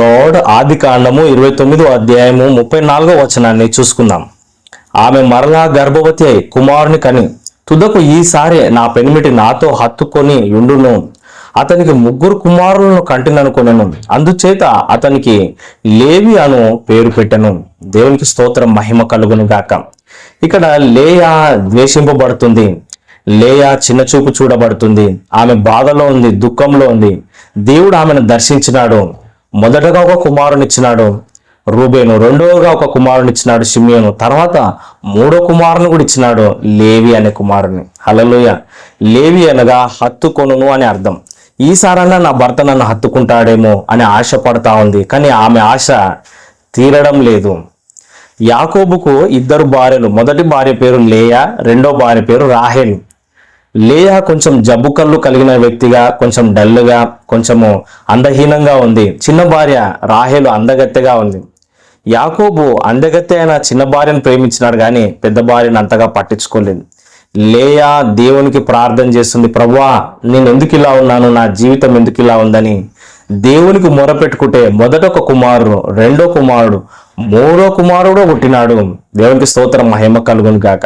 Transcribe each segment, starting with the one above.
Load ఆది కాండము ఇరవై తొమ్మిదో అధ్యాయము ముప్పై నాలుగో వచనాన్ని చూసుకుందాం. ఆమె మరలా గర్భవతి అయి కుమారుని కని తుదకు ఈసారి నా పెనిమిటి నాతో హత్తుకొని యుండును అతనికి ముగ్గురు కుమారులను కంటిననుకొనెను. అందుచేత అతనికి లేవి అను పేరు పెట్టెను. దేవునికి స్తోత్రం మహిమ కలుగును గాక. ఇక్కడ లేయా ద్వేషింపబడుతుంది. లేయా చిన్న చూపు చూడబడుతుంది. ఆమె బాధలో ఉంది దుఃఖంలో ఉంది. దేవుడు ఆమెను దర్శించినాడు. మొదటగా ఒక కుమారునిచ్చినాడు రూబేను రెండవగా ఒక కుమారునిచ్చినాడు షిమియోను తర్వాత మూడో కుమారుని కూడా ఇచ్చినాడు లేవి అనే కుమారుని. హలలోయ లేవి అనగా హత్తుకొనును అని అర్థం. ఈసారైనా నా భర్త నన్ను హత్తుకుంటాడేమో అని ఆశ పడతా ఉంది కానీ ఆమె ఆశ తీరడం లేదు. యాకోబుకు ఇద్దరు భార్యలు మొదటి భార్య పేరు లేయా రెండో భార్య పేరు రాహేల్. లేయా కొంచెం జబ్బు కళ్ళు కలిగిన వ్యక్తిగా కొంచెం డల్గా కొంచెము అందహీనంగా ఉంది. చిన్న భార్య రాహేలు అందగత్తెగా ఉంది. యాకోబు అందగత్తె అయిన చిన్న భార్యను ప్రేమించినాడు కానీ పెద్ద భార్యను అంతగా పట్టించుకోలేదు. లేయా దేవునికి ప్రార్థన చేస్తుంది ప్రభా నేను ఎందుకు ఇలా ఉన్నాను? నా జీవితం ఎందుకు ఇలా ఉందని. దేవునికి మొరపెట్టుకుంటే మొదట ఒక కుమారుడు రెండో కుమారుడు మూడో కుమారుడు పుట్టినాడు. దేవునికి స్తోత్రం మహిమ కలుగును కాక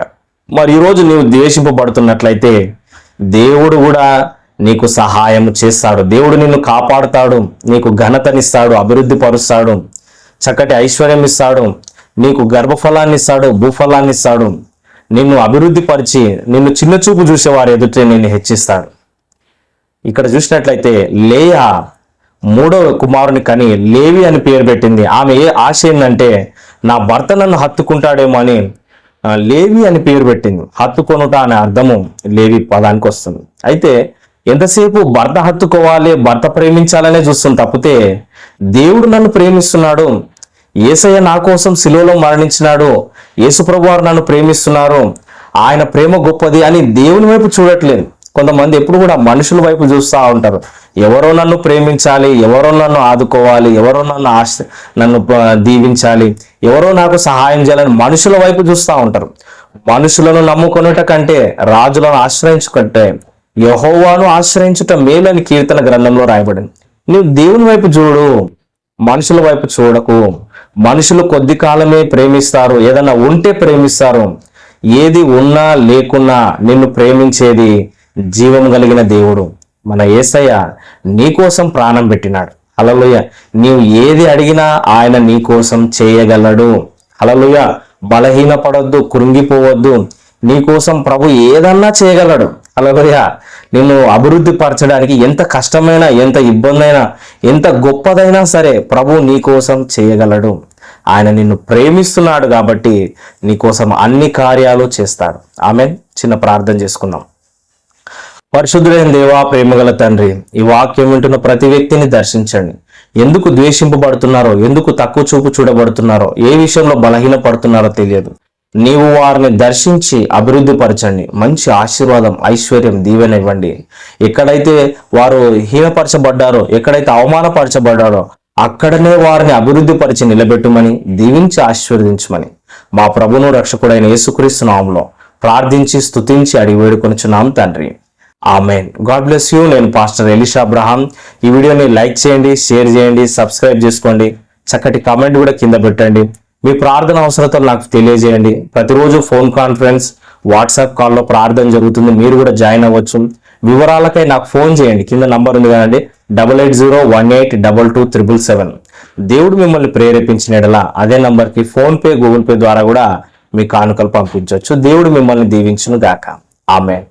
మరి ఈరోజు నీవు ద్వేషింపబడుతున్నట్లయితే దేవుడు కూడా నీకు సహాయం చేస్తాడు. దేవుడు నిన్ను కాపాడుతాడు. నీకు ఘనతనిస్తాడు. అభివృద్ధి పరుస్తాడు. చక్కటి ఐశ్వర్యం ఇస్తాడు. నీకు గర్భఫలాన్ని ఇస్తాడు. భూఫలాన్ని ఇస్తాడు. నిన్ను అభివృద్ధి పరిచి నిన్ను చిన్న చూపు చూసేవారు ఎదుటే నిన్ను హెచ్చిస్తాడు. ఇక్కడ చూసినట్లయితే లేయా మూడో కుమారుని కని లేవి అని పేరు పెట్టింది. ఆమె ఏ ఆశ ఏంటంటే నా భర్త నన్ను హత్తుకుంటాడేమో అని లేవి అని పేరు పెట్టింది. హత్తుకొనుట అనే అర్థము లేవి పదానికి వస్తుంది. అయితే ఎంతసేపు భర్త హత్తుకోవాలి భర్త ప్రేమించాలనే చూస్తుంది తప్పితే దేవుడు నన్ను ప్రేమిస్తున్నాడు ఏసయ్య నా కోసం శిలువలో మరణించినాడు యేసుప్రభు వారు నన్ను ప్రేమిస్తున్నారు ఆయన ప్రేమ గొప్పది అని దేవుని వైపు చూడట్లేదు. కొంతమంది ఎప్పుడు కూడా మనుషుల వైపు చూస్తూ ఉంటారు. ఎవరో నన్ను ప్రేమించాలి ఎవరో నన్ను ఆదుకోవాలి ఎవరో నన్ను ఆశ నన్ను దీవించాలి ఎవరో నాకు సహాయం చేయాలని మనుషుల వైపు చూస్తూ ఉంటారు. మనుషులను నమ్ముకొనుట కంటే రాజులను ఆశ్రయించుకుంటే యహోవాను ఆశ్రయించుట మేలని కీర్తన గ్రంథంలో రాయబడింది. నువ్వు దేవుని వైపు చూడు మనుషుల వైపు చూడకు. మనుషులు కొద్ది కాలమే ప్రేమిస్తారు ఏదన్నా ఉంటే ప్రేమిస్తారు. ఏది ఉన్నా లేకున్నా నిన్ను ప్రేమించేది జీవం కలిగిన దేవుడు. మన యేసయ్య నీకోసం ప్రాణం పెట్టినాడు. హలలుయ నీవు ఏది అడిగినా ఆయన నీకోసం చేయగలడు. హలలుయ బలహీన పడొద్దు కృంగిపోవద్దు నీకోసం ప్రభు ఏదన్నా చేయగలడు. అలలుయ నిన్ను అభివృద్ధి పరచడానికి ఎంత కష్టమైనా ఎంత ఇబ్బంది అయినా ఎంత గొప్పదైనా సరే ప్రభు నీకోసం చేయగలడు. ఆయన నిన్ను ప్రేమిస్తున్నాడు కాబట్టి నీకోసం అన్ని కార్యాలు చేస్తాడు. ఆమె చిన్న ప్రార్థన చేసుకుందాం. పరిశుద్ధులైన దేవా ప్రేమగల తండ్రి ఈ వాక్యం వింటున్న ప్రతి వ్యక్తిని దర్శించండి. ఎందుకు ద్వేషింపబడుతున్నారో ఎందుకు తక్కువ చూపు చూడబడుతున్నారో ఏ విషయంలో బలహీన పడుతున్నారో తెలియదు. నీవు వారిని దర్శించి అభివృద్ధి పరచండి మంచి ఆశీర్వాదం ఐశ్వర్యం దీవెన ఇవ్వండి. ఎక్కడైతే వారు హీనపరచబడ్డారో ఎక్కడైతే అవమానపరచబడ్డారో అక్కడనే వారిని అభివృద్ధి పరిచి నిలబెట్టుమని దీవించి ఆశీర్వదించమని. మా ప్రభును రక్షకుడైన యేసుక్రీస్తు నామంలో ప్రార్థించి స్తుతించి అడిగి వేడుకొనుచున్నాం తండ్రి. ఆమెన్ గాడ్ బ్లెస్ యూ నేను పాస్టర్ ఎలిషా అబ్రహాం ఈ వీడియోని లైక్ చేయండి షేర్ చేయండి సబ్స్క్రైబ్ చేసుకోండి. చక్కటి కామెంట్ కూడా కింద పెట్టండి. మీ ప్రార్థన అవసరతలు నాకు తెలియజేయండి. ప్రతిరోజు ఫోన్ కాన్ఫరెన్స్ వాట్సాప్ కాల్లో ప్రార్థన జరుగుతుంది. మీరు కూడా జాయిన్ అవ్వచ్చు. వివరాలకై నాకు ఫోన్ చేయండి. కింద నంబర్ ఉంది కదండి. Double eight zero one eight double two triple seven. దేవుడు మిమ్మల్ని ప్రేరేపించినడలా అదే నంబర్కి ఫోన్పే గూగుల్ పే ద్వారా కూడా మీ కానుకలు పంపించవచ్చు. దేవుడు మిమ్మల్ని దీవించును గాక ఆమె